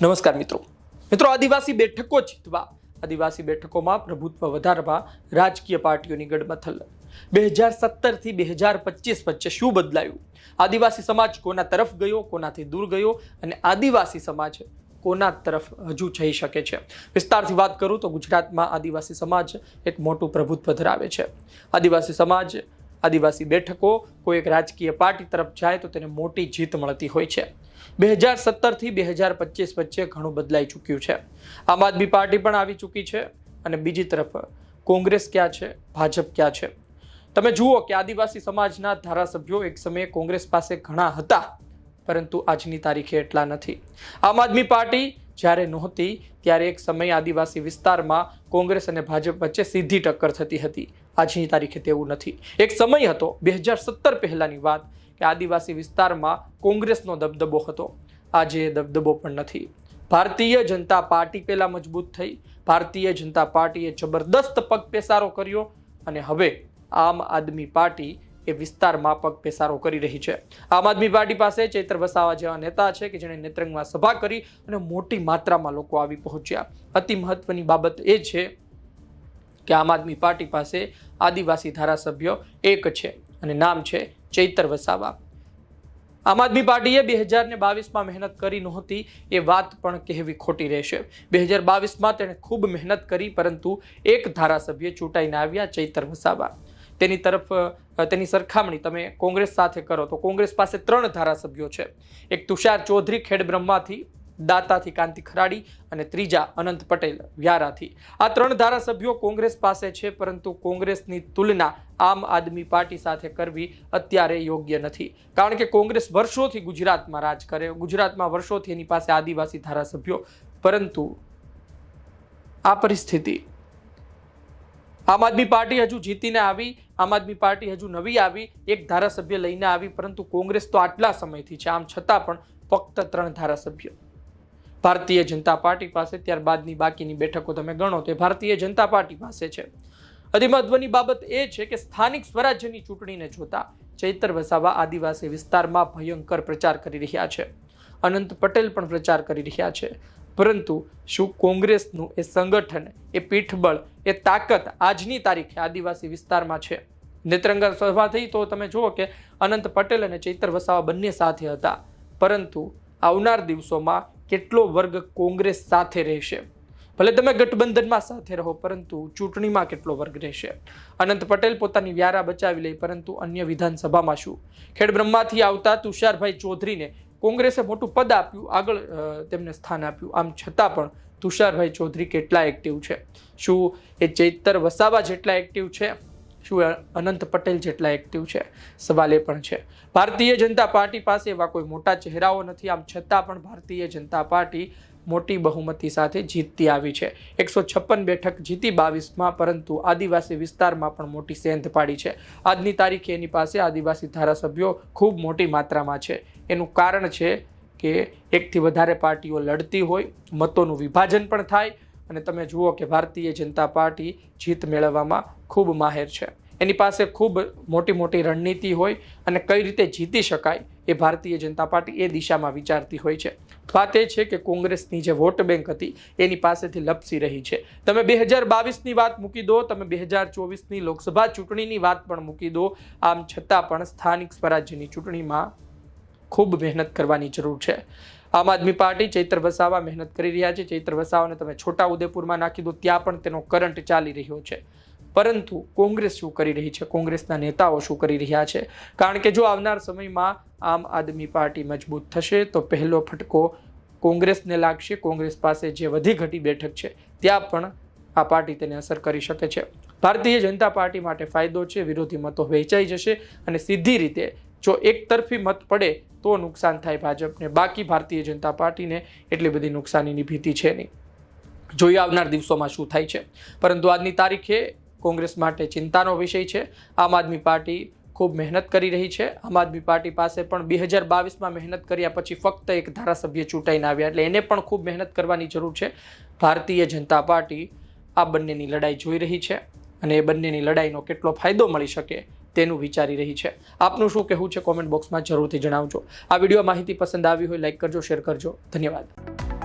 નમસ્કાર મિત્રો. મિત્રો, આદિવાસી બેઠકો જીતવા, આદિવાસી બેઠકોમાં પ્રભુત્વ વધારવા રાજકીય પાર્ટીઓની ગડમથલ. બે હજાર સત્તરથી બે હજાર પચીસ વચ્ચે શું બદલાયું? આદિવાસી સમાજ કોના તરફ ગયો, કોનાથી દૂર ગયો અને આદિવાસી સમાજ કોના તરફ હજુ જઈ શકે છે? વિસ્તારથી વાત કરું તો ગુજરાતમાં આદિવાસી સમાજ એક મોટું પ્રભુત્વ ધરાવે છે. આદિવાસી સમાજ આદિવાસી બેઠકો કોઈ એક રાજકીય પાર્ટી તરફ જાય તો તેને મોટી જીત મળતી હોય છે. બે હજાર સત્તરથી બે હજાર પચીસ વચ્ચે ઘણું બદલાઈ ચૂક્યું છે. આમ આદમી પાર્ટી પણ આવી ચૂકી છે અને બીજી તરફ કોંગ્રેસ ક્યાં છે? ભાજપ ક્યાં છે? તમે જુઓ કે આદિવાસી સમાજના ધારાસભ્યો એક સમયે કોંગ્રેસ પાસે ઘણા હતા, પરંતુ આજની તારીખે એટલા નથી. આમ આદમી પાર્ટી જ્યારે નહોતી, ત્યારે એક સમય આદિવાસી વિસ્તારમાં કોંગ્રેસ અને ભાજપ વચ્ચે સીધી ટક્કર થતી હતી. આજની તારીખે તેવું નથી. એક સમય હતો, બે હજાર સત્તર પહેલાંની વાત, કે આદિવાસી વિસ્તારમાં કોંગ્રેસનો દબદબો હતો. આજે એ દબદબો પણ નથી. ભારતીય જનતા પાર્ટી પહેલાં મજબૂત થઈ. ભારતીય જનતા પાર્ટીએ જબરદસ્ત પગ પેસારો કર્યો અને હવે આમ આદમી પાર્ટી એ વિસ્તારમાં પગ પેસારો કરી રહી છે. આમ આદમી પાર્ટી પાસે ચૈત્ર વસાવા જેવા નેતા છે કે જેણે નેત્રંગમાં સભા કરી અને મોટી માત્રામાં લોકો આવી પહોંચ્યા. અતિ મહત્વની બાબત એ છે કે આમ આદમી પાર્ટી પાસે આદિવાસી ધારાસભ્યો એક છે અને નામ છે ચૈતર વસાવા. આમ આદમી પાર્ટીએ બે હજાર ને બાવીસમાં મહેનત કરી નહોતી એ વાત પણ કહેવી ખોટી રહેશે. બે હજાર બાવીસમાં તેણે ખૂબ મહેનત કરી પરંતુ એક ધારાસભ્ય ચૂંટાઈને આવ્યા ચૈતર વસાવા. તેની તરફ તેની સરખામણી તમે કોંગ્રેસ સાથે કરો તો કોંગ્રેસ પાસે ત્રણ ધારાસભ્યો છે. એક તુષાર ચૌધરી ખેડબ્રહ્માથી દાતાથી કાંતિ ખરાડી અને ત્રીજા અનંત પટેલ વ્યારાથી. આ ત્રણ ધારાસભ્યો કોંગ્રેસ પાસે છે, પરંતુ કોંગ્રેસની તુલના આમ આદમી પાર્ટી સાથે કરવી અત્યારે યોગ્ય નથી. કારણ કે કોંગ્રેસ વર્ષોથી ગુજરાતમાં રાજ કરે, ગુજરાતમાં વર્ષોથી એની પાસે આદિવાસી ધારાસભ્યો. પરંતુ આ પરિસ્થિતિ આમ આદમી પાર્ટી હજુ જીતીને આવી, આમ આદમી પાર્ટી હજુ નવી આવી, એક ધારાસભ્ય લઈને આવી, પરંતુ કોંગ્રેસ તો આટલા સમયથી છે. આમ છતાં પણ ફક્ત ત્રણ ધારાસભ્યો. ભારતીય જનતા પાર્ટી પાસે, ત્યારબાદની બાકીની બેઠકો તમે ગણો તો ભારતીય જનતા પાર્ટી પાસે છે. અતિ મહત્વની બાબત એ છે કે સ્થાનિક સ્વરાજ્યની ચૂંટણીને જોતા ચૈતર વસાવા આદિવાસી વિસ્તારમાં ભયંકર પ્રચાર કરી રહ્યા છે. અનંત પટેલ પણ પ્રચાર કરી રહ્યા છે. પરંતુ શું કોંગ્રેસનું એ સંગઠન, એ પીઠબળ, એ તાકાત આજની તારીખે આદિવાસી વિસ્તારમાં છે? નેત્રંગા સભા થઈ તો તમે જુઓ કે અનંત પટેલ અને ચૈતર વસાવા બંને સાથે હતા. પરંતુ આવનાર દિવસોમાં કેટલો વર્ગ કોંગ્રેસ સાથે રહેશે? ભલે તમે ગઠબંધનમાં સાથે રહો, પરંતુ ચૂંટણીમાં કેટલો વર્ગ રહેશે? અનંત પટેલ પોતાની વ્યારા બચાવી લે, પરંતુ અન્ય વિધાનસભામાં શું? ખેડબ્રહ્માથી આવતા તુષારભાઈ ચૌધરીને કોંગ્રેસે મોટું પદ આપ્યું, આગળ તેમને સ્થાન આપ્યું. આમ છતાં પણ તુષારભાઈ ચૌધરી કેટલા એક્ટિવ છે? શું એ ચૈતર વસાવા જેટલા એક્ટિવ છે? શું અનંત પટેલ જેટલા એક્ટિવ છે? સવાલ એ પણ છે. ભારતીય જનતા પાર્ટી પાસે એવા કોઈ મોટા ચહેરાઓ નથી, આમ છતાં પણ ભારતીય જનતા પાર્ટી મોટી બહુમતી સાથે જીતતી આવી છે. એકસો છપ્પન બેઠક જીતી બાવીસમાં, પરંતુ આદિવાસી વિસ્તારમાં પણ મોટી સેંધ પાડી છે. આજની તારીખે એની પાસે આદિવાસી ધારાસભ્યો ખૂબ મોટી માત્રામાં છે. એનું કારણ છે કે એકથી વધારે પાર્ટીઓ લડતી હોય, મતોનું વિભાજન પણ થાય, અને તમે જુઓ કે ભારતીય જનતા પાર્ટી જીત મેળવવામાં ખૂબ માહેર છે. એની પાસે ખૂબ મોટી મોટી રણનીતિ હોય અને કઈ રીતે જીતી શકાય એ ભારતીય જનતા પાર્ટી એ દિશામાં વિચારતી હોય છે. વાત એ છે કે કોંગ્રેસની જે વોટ બેંક હતી એની પાસેથી લપસી રહી છે. તમે બે હજાર બાવીસની વાત મૂકી દો, તમે બે હજાર ચોવીસની લોકસભા ચૂંટણીની વાત પણ મૂકી દો, આમ છતાં પણ સ્થાનિક સ્વરાજ્યની ચૂંટણીમાં ખૂબ મહેનત કરવાની જરૂર છે. આમ આદમી પાર્ટી ચૈત્ર વસાવા મહેનત કરી રહ્યા છે. ચૈત્ર વસાવાને તમે છોટા ઉદેપુરમાં નાખી દો, ત્યાં પણ તેનો કરંટ ચાલી રહ્યો છે. પરંતુ કોંગ્રેસ શું કરી રહી છે? કોંગ્રેસના નેતાઓ શું કરી રહ્યા છે? કારણ કે જો આવનાર સમયમાં આમ આદમી પાર્ટી મજબૂત થશે, તો પહેલો ફટકો કોંગ્રેસને લાગશે. કોંગ્રેસ પાસે જે વધી ઘટી બેઠક છે, ત્યાં પણ આ પાર્ટી તેને અસર કરી શકે છે. ભારતીય જનતા પાર્ટી માટે ફાયદો છે, વિરોધી મતો વહેંચાઈ જશે અને સીધી રીતે જો એક તરફી મત પડે, તો નુકસાન થાય ભાજપને. બાકી ભારતીય જનતા પાર્ટીને એટલી બધી નુકસાનીની ભીતિ છે નહીં. જોઈએ આવનાર દિવસોમાં શું થાય છે. પરંતુ આજની તારીખે કોંગ્રેસ માટે ચિંતાનો વિષય છે. આમ આદમી પાર્ટી ખૂબ મહેનત કરી રહી છે. આમ આદમી પાર્ટી પાસે પણ બે હજાર બાવીસમાં મહેનત કર્યા પછી ફક્ત એક ધારાસભ્ય ચૂંટાઈને આવ્યા એટલે એને પણ ખૂબ મહેનત કરવાની જરૂર છે. ભારતીય જનતા પાર્ટી આ બંનેની લડાઈ જોઈ રહી છે અને એ બંનેની લડાઈનો કેટલો ફાયદો મળી શકે તેનું વિચારી રહી છે. આપનું શું કહેવું છે કોમેન્ટ બોક્સમાં જરૂરથી જણાવજો. આ વીડિયો માહિતી પસંદ આવી હોય લાઈક કરજો, શેર કરજો. ધન્યવાદ.